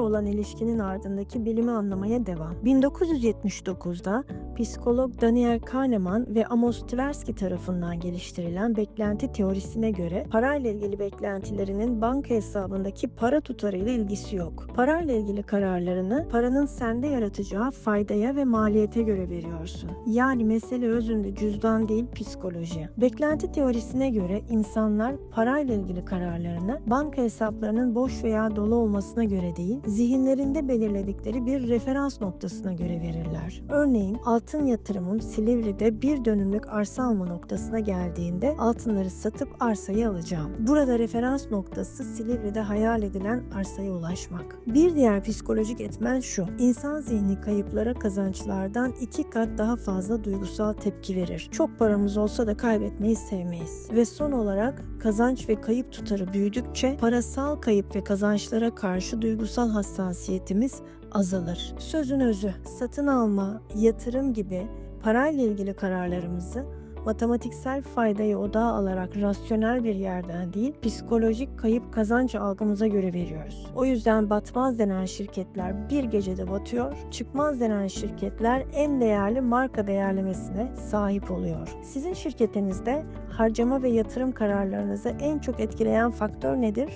parayla olan ilişkinin ardındaki bilimi anlamaya devam. 1979'da psikolog Daniel Kahneman ve Amos Tversky tarafından geliştirilen beklenti teorisine göre parayla ilgili beklentilerinin banka hesabındaki para tutarıyla ilgisi yok. Parayla ilgili kararlarını paranın sende yaratacağı faydaya ve maliyete göre veriyorsun. Yani mesele özünde cüzdan değil psikoloji. Beklenti teorisine göre insanlar parayla ilgili kararlarını banka hesaplarının boş veya dolu olmasına göre değil, zihinlerinde belirledikleri bir referans noktasına göre verirler. Örneğin altın yatırımım Silivri'de bir dönümlük arsa alma noktasına geldiğinde altınları satıp arsayı alacağım. Burada referans noktası Silivri'de hayal edilen arsaya ulaşmak. Bir diğer psikolojik etmen şu. İnsan zihni kayıplara kazançlardan iki kat daha fazla duygusal tepki verir. Çok paramız olsa da kaybetmeyi sevmeyiz. Ve son olarak kazanç ve kayıp tutarı büyüdükçe parasal kayıp ve kazançlara karşı duygusal hassasiyetimiz azalır. Sözün özü, satın alma, yatırım gibi parayla ilgili kararlarımızı matematiksel faydayı odağa alarak rasyonel bir yerden değil, psikolojik kayıp kazanç algımıza göre veriyoruz. O yüzden batmaz denen şirketler bir gecede batıyor, çıkmaz denen şirketler en değerli marka değerlemesine sahip oluyor. Sizin şirketinizde harcama ve yatırım kararlarınızı en çok etkileyen faktör nedir?